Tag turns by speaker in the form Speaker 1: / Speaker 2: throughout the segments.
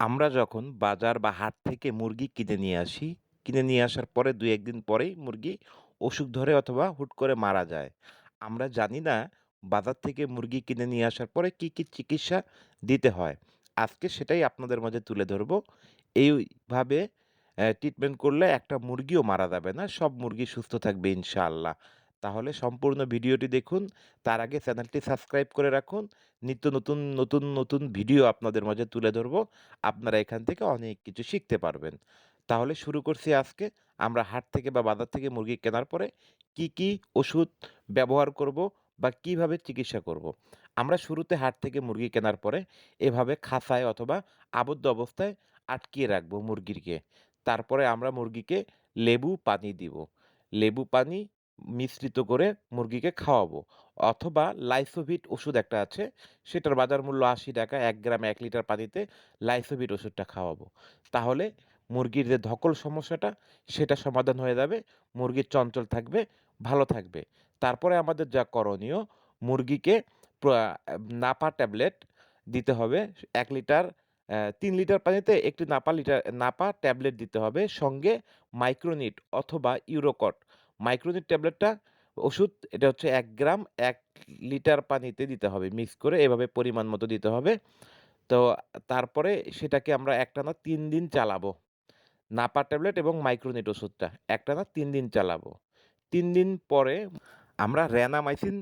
Speaker 1: আমরা যখন বাজার বা হাট থেকে মুরগি কিনে নিয়ে আসি, কিনে নিয়ে আসার পরে ২-১ পরেই মুরগি অসুখ ধরে অথবা হুট করে মারা যায়। আমরা জানি না বাজার থেকে মুরগি কিনে নিয়ে আসার পরে কি, কি চিকিৎসা দিতে হয়। আজকে সেটাই আপনাদের মাঝে তুলে ধরবো। এইভাবে ট্রিটমেন্ট করলে একটা মুরগিও মারা যাবে না। সব মুরগি সুস্থ থাকবে ইনশাআল্লাহ। তাহলে সম্পূর্ণ ভিডিওটি দেখুন। তার আগে চ্যানেলটি সাবস্ক্রাইব করে রাখুন। নিত্য নতুন, নতুন, নতুন ভিডিও আপনাদের মাঝে তুলে ধরবো। আপনারা এখান থেকে অনেক কিছু শিখতে পারবেন। তাহলে শুরু করছি আজকে আমরা হাট থেকে বা বাজার থেকে মুরগি কেনার পরে কি, কি ওষুধ ব্যবহার করব বা কীভাবে চিকিৎসা করব। আমরা শুরুতে হাট থেকে মুরগি কেনার পরে এভাবে খাঁচায় অথবা আবদ্ধ অবস্থায় আটকিয়ে রাখব মুরগিকে। তারপরে আমরা মুরগিকে লেবু পানি দিব। লেবু পানি মিশ্রিত করে মুরগিকে খাওয়াবো। অথবা লাইসোভিট ওষুধ একটা আছে, সেটার বাজার মূল্য ৳৮০ ১ গ্রাম এক লিটার পানিতে লাইসোভিট ওষুধটা খাওয়াবো। তাহলে মুরগির যে ধকল সমস্যাটা সেটা সমাধান হয়ে যাবে। মুরগির চঞ্চল থাকবে, ভালো থাকবে। তারপরে আমাদের যা করণীয় মুরগিকে নাপা ট্যাবলেট দিতে হবে এক লিটার তিন লিটার পানিতে একটি নাপা লিটার নাপা ট্যাবলেট দিতে হবে। সঙ্গে মাইক্রোনিট অথবা ইউরোকট। মাইক্রোনিট ট্যাবলেটটা ওষুধ এটা হচ্ছে এক গ্রাম এক লিটার পানিতে দিতে হবে। মিক্স করে এভাবে পরিমাণ মতো দিতে হবে। তো তারপরে সেটাকে আমরা একটানা তিন দিন চালাবো। নাপা ট্যাবলেট এবং মাইক্রোনিট ওষুধটা একটানা তিন দিন চালাবো। তিন দিন পরে আমরা র্যানামাইসিন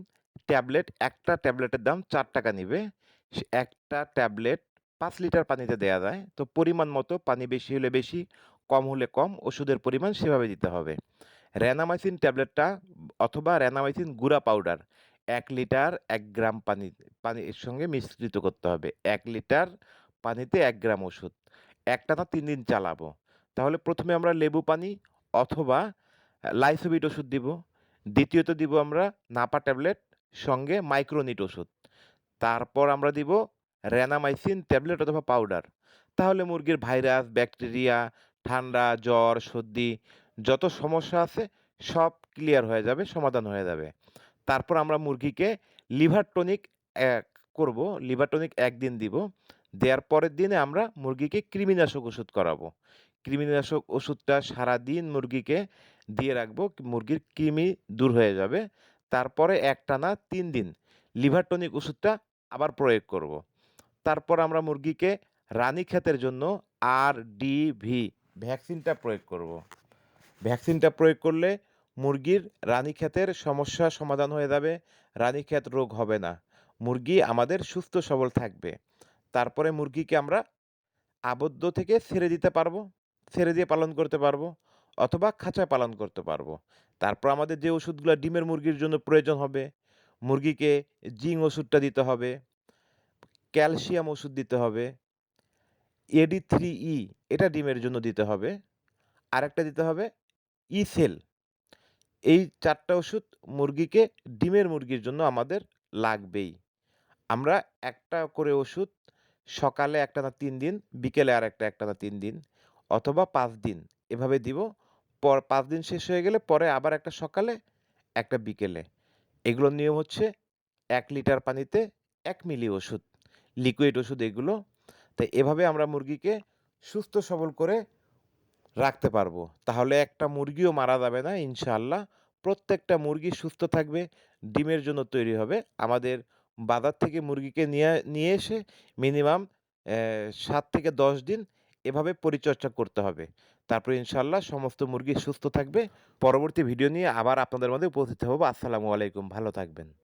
Speaker 1: ট্যাবলেট একটা ট্যাবলেটের দাম চার টাকা নিবে। একটা ট্যাবলেট পাঁচ লিটার পানিতে দেয়া যায়। তো পরিমাণ মতো পানি বেশি হলে বেশি, কম হলে কম ওষুধের পরিমাণ সেভাবে দিতে হবে। র্যানামাইসিন ট্যাবলেটটা অথবা র্যানামাইসিন গুঁড়া পাউডার ১ লিটার ১ গ্রাম পানি পানির সঙ্গে মিশ্রিত করতে হবে। ১ লিটার পানিতে ১ গ্রাম ওষুধ। একটানা ৩ দিন চালাবো। তাহলে ১ম এ আমরা লেবু পানি অথবা আ লাইসোভিট ওষুধ দিব। দ্বিতীয়ত দিব আমরা নাপা ট্যাবলেট সঙ্গে মাইক্রোনিট ওষুধ। তারপর আমরা দিব র্যানামাইসিন ট্যাবলেট অথবা পাউডার। তাহলে মুরগির ভাইরাস, ব্যাকটেরিয়া, ঠান্ডা, জ্বর, সর্দি যত সমস্যা আছে সব ক্লিয়ার হয়ে যাবে, সমাধান হয়ে যাবে। তারপর আমরা মুরগিকে লিভার টনিক করব। লিভার টনিক ১ দিন দিব। দেওয়ার পরের দিনে আমরা মুরগিকে কৃমিনাশক ওষুধ করাবো। কৃমিনাশক ওষুধটা সারাদিন মুরগিকে দিয়ে রাখব। মুরগির কৃমি দূর হয়ে যাবে। তারপরে একটানা তিন দিন লিভার টনিক ওষুধটা আবার প্রয়োগ করব। তারপর আমরা মুরগিকে রানী ক্ষেতের জন্য আরডিভি ভ্যাকসিনটা প্রয়োগ করব। ভ্যাকসিনটা প্রয়োগ করলে মুরগির রানীক্ষেতের সমস্যা সমাধান হয়ে যাবে। রানীক্ষেত রোগ হবে না। মুরগি আমাদের সুস্থ সবল থাকবে। তারপরে মুরগিকে আমরা আবদ্ধ থেকে ছেড়ে দিতে পারব। ছেড়ে দিয়ে পালন করতে পারব। অথবা খাঁচায় পালন করতে পারব। তারপর আমাদের যে ওষুধগুলো ডিমের মুরগির জন্য প্রয়োজন হবে, মুরগিকে জিঙ্ক ওষুধটা দিতে হবে। ক্যালসিয়াম ওষুধ দিতে হবে। এডি থ্রি ই এটা ডিমের জন্য দিতে হবে। আরেকটা দিতে হবে ই-সেল। এই চারটা ওষুধ মুরগিকে ডিমের মুরগির জন্য আমাদের লাগবেই। আমরা একটা করে ওষুধ সকালে একটা না তিন দিন, বিকেলে আরেকটা একটানা ৩ দিন অথবা পাঁচ দিন এভাবে দিব। পর পাঁচ দিন শেষ হয়ে গেলে পরে আবার একটা সকালে, একটা বিকেলে। এগুলোর নিয়ম হচ্ছে এক লিটার পানিতে এক মিলি ওষুধ। লিকুইড ওষুধ এগুলো। তো এভাবে আমরা মুরগিকে সুস্থ সবল করে রাখতে পারব। তাহলে একটা মুরগিও মারা যাবে না ইনশাআল্লাহ। প্রত্যেকটা মুরগি সুস্থ থাকবে, ডিমের জন্য তৈরি হবে। আমাদের বাজার থেকে মুরগিকে নিয়ে নিয়ে এসে মিনিমাম সাত থেকে ১০ দিন এভাবে পরিচর্যা করতে হবে। তারপরে ইনশাআল্লাহ সমস্ত মুরগি সুস্থ থাকবে। পরবর্তী ভিডিও নিয়ে আবার আপনাদের মধ্যে উপস্থিত হব। আসসালামু আলাইকুম। ভালো থাকবেন।